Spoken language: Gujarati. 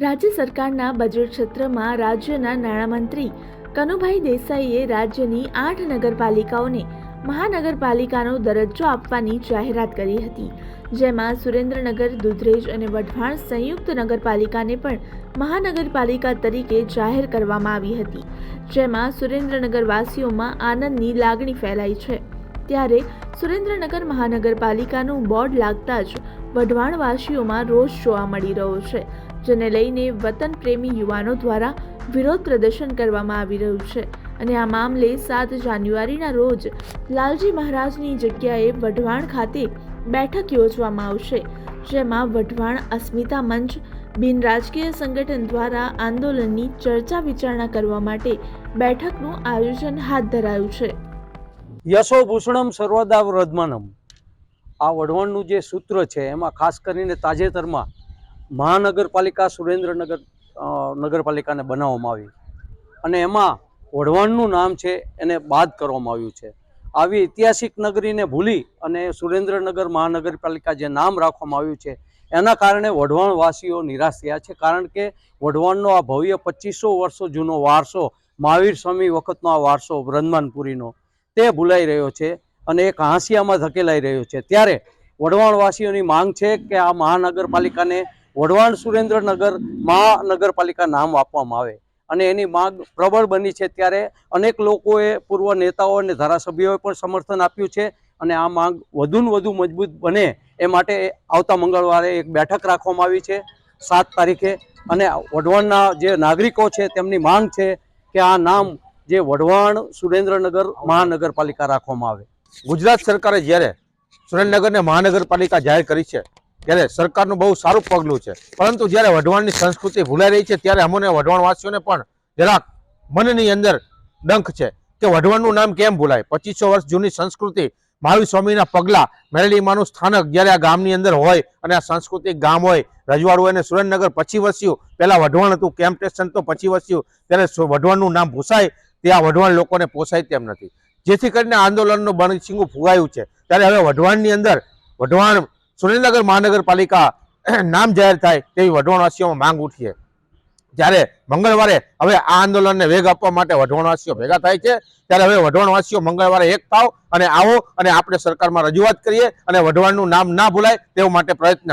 રાજ્ય સરકારના બજેટ સત્રમાં રાજ્યના નાણામંત્રી કનુભાઈ દેસાઈએ રાજ્યની આઠ નગરપાલિકાઓને મહાનગરપાલિકાનો દરજ્જો આપવાની જાહેરાત કરી હતી. જેમાં સુરેન્દ્રનગર, દુધરેજ અને વઢવાણ સંયુક્ત નગરપાલિકાને પણ મહાનગરપાલિકા તરીકે જાહેર કરવામાં આવી હતી. જેમાં સુરેન્દ્રનગરવાસીઓમાં આનંદની લાગણી ફેલાઈ છે. ત્યારે સુરેન્દ્રનગર મહાનગરપાલિકાનું બોર્ડ લાગતા જ વઢવાણવાસીઓમાં રોષ જોવા મળી રહ્યો છે. જેને લઈને વતન પ્રેમી યુવાનો દ્વારા વિરોધ પ્રદર્શન કરવામાં આવી રહ્યું છે. અને આ મામલે સાત જાન્યુઆરીના રોજ લાલજી મહારાજની જગ્યાએ વઢવાણ ખાતે બેઠક યોજવામાં આવશે, જેમાં વઢવાણ અસ્મિતા મંચ, બિન રાજકીય સંગઠન દ્વારા આંદોલનની ચર્ચા વિચારણા કરવા માટે બેઠકનું આયોજન હાથ ધરાયું છે. યશો ભૂષણમ સર્વદા વર્ધમાનમ આ વઢવાણનું જે સૂત્ર છે, એમાં ખાસ કરીને તાજેતરમાં મહાનગરપાલિકા સુરેન્દ્રનગર નગરપાલિકાને બનાવવામાં આવી. અને એમાં વઢવાણનું નામ છે, એને બાદ કરવામાં આવ્યું છે. આવી ઐતિહાસિક નગરીને ભૂલી અને સુરેન્દ્રનગર મહાનગરપાલિકા જે નામ રાખવામાં આવ્યું છે, એના કારણે વઢવાણવાસીઓ નિરાશ થયા છે. કારણ કે વઢવાણનો આ ભવ્ય પચીસો વર્ષો જૂનો વારસો, મહાવીર સ્વામી વખતનો આ વારસો વર્ધમાનપુરીનો તે ભૂલાઈ રહ્યો છે અને એક હાંસિયામાં ધકેલાઈ રહ્યો છે. ત્યારે વઢવાણવાસીઓની માંગ છે કે આ મહાનગરપાલિકાને વઢવાણ સુરેન્દ્રનગર મહાનગરપાલિકા નામ આપવામાં આવે અને એની માંગ પ્રબળ બની છે ત્યારે અનેક લોકોએ પૂર્વ નેતાઓ અને ધારાસભ્યોએ પણ સમર્થન આપ્યું છે અને આ માંગ વધુને વધુ મજબૂત બને એ માટે આવતા મંગળવારે એક બેઠક રાખવામાં આવી છે સાત તારીખે અને વઢવાણના જે નાગરિકો છે તેમની માંગ છે કે આ નામ જે વઢવાણ સુરેન્દ્રનગર મહાનગરપાલિકા રાખવામાં આવે. ગુજરાત સરકારે જ્યારે સુરેન્દ્રનગરને મહાનગરપાલિકા જાહેર કરી છે ત્યારે સરકારનું બહુ સારું પગલું છે. પરંતુ જ્યારે વઢવાણની સંસ્કૃતિ ભૂલાઈ રહી છે, ત્યારે અમને વઢવાણવાસીઓને પણ જરાક મનની અંદર ડંખ છે કે વઢવાણનું નામ કેમ ભૂલાય? પચીસો વર્ષ જૂની સંસ્કૃતિ મહાવીર સ્વામીના પગલાં મેરડીમાનું સ્થાનક જ્યારે આ ગામની અંદર હોય અને આ સાંસ્કૃતિક ગામ હોય, રજવાડું હોય અને સુરેન્દ્રનગર પછી વસ્યું, પહેલાં વઢવાણ હતું, કેમ્પ સ્ટેશન તો પછી વસ્યું, ત્યારે વઢવાણનું નામ ભૂસાય, તે આ વઢવાણ લોકોને પોસાય તેમ નથી. જેથી કરીને આંદોલનનું બણસિંગું ફુગાયું છે. ત્યારે હવે વઢવાણની અંદર વઢવાણ સુરેન્દ્રનગર મહાનગરપાલિકા નામ જાહેર થાય તેવી વઢવાણવાસીઓમાં માંગ ઉઠી છે. જ્યારે મંગળવારે હવે આ આંદોલનને વેગ આપવા માટે વઢવાણવાસીઓ ભેગા થાય છે, ત્યારે હવે વઢવાણવાસીઓ મંગળવારે એક થાવ અને આવો અને આપણે સરકારમાં રજૂઆત કરીએ અને વઢવાણનું નામ ના ભૂલાય તેવું માટે પ્રયત્ન